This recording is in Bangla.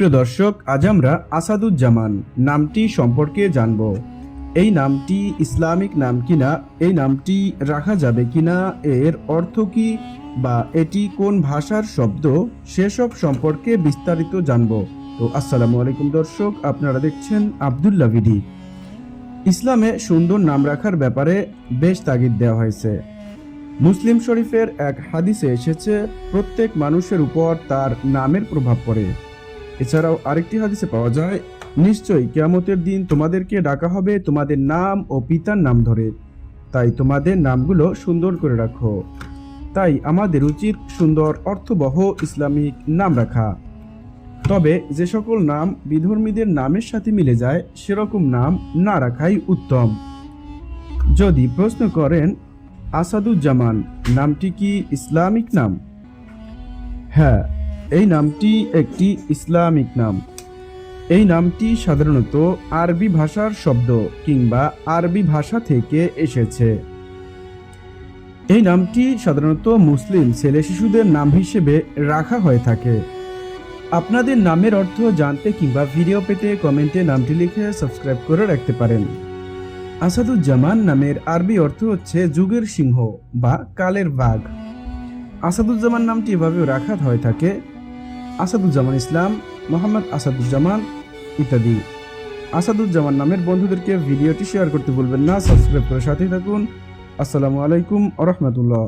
প্রিয় দর্শক, আজ আমরা আসাদুজ্জামান নামটি সম্পর্কে জানব। এই নামটি ইসলামিক নাম কিনা, এই নামটি রাখা যাবে কিনা, এর অর্থ কি বা এটি কোন ভাষার শব্দ, সেসব সম্পর্কে বিস্তারিত জানব। তো আসসালামু আলাইকুম দর্শক, আপনারা দেখছেন আবদুল্লাহ ভিডি। ইসলামে সুন্দর নাম রাখার ব্যাপারে বেশ তাগিদ দেওয়া হয়েছে। মুসলিম শরীফের এক হাদিসে এসেছে, প্রত্যেক মানুষের উপর তার নামের প্রভাব পড়ে। এছাড়াও আরেকটি হাদিসে পাওয়া যায়, নিশ্চয়ই কেয়ামতের দিন তোমাদেরকে ডাকা হবে তোমাদের নাম ও পিতার নাম ধরে। তাই তোমাদের নামগুলো সুন্দর করে রাখো। তাই আমাদের উচিত সুন্দর, অর্থবহ, ইসলামিক নাম রাখা। তবে যে সকল নাম বিধর্মীদের নামের সাথে মিলে যায়, সেরকম নাম না রাখাই উত্তম। যদি প্রশ্ন করেন, আসাদুজ্জামান, নামটি কি ইসলামিক নাম? হ্যাঁ এই নামটি একটি ইসলামিক নাম। এই নামটি সাধারণত আরবি ভাষার শব্দ কিংবা আরবি ভাষা থেকে এসেছে। এই নামটি সাধারণত মুসলিম ছেলে শিশুদের নাম হিসেবে রাখা হয়ে থাকে। আপনাদের নামের অর্থ জানতে কিংবা ভিডিও পেতে কমেন্টে নামটি লিখে সাবস্ক্রাইব করে রাখতে পারেন। আসাদুজ্জামান নামের আরবি অর্থ হচ্ছে যুগের সিংহ বা কালের বাঘ। আসাদুজ্জামান নামটি এভাবেও রাখা হয়ে থাকে। আসাদুজ্জামান ইসলাম, মোহাম্মদ আসাদুজ্জামান ইত্যাদি। আসাদুজ্জামান নামের বন্ধুদেরকে ভিডিওটি শেয়ার করতে ভুলবেন না, সাবস্ক্রাইব করে সাথে থাকুন। আসসালামু আলাইকুম আ রহমতুল্লাহ।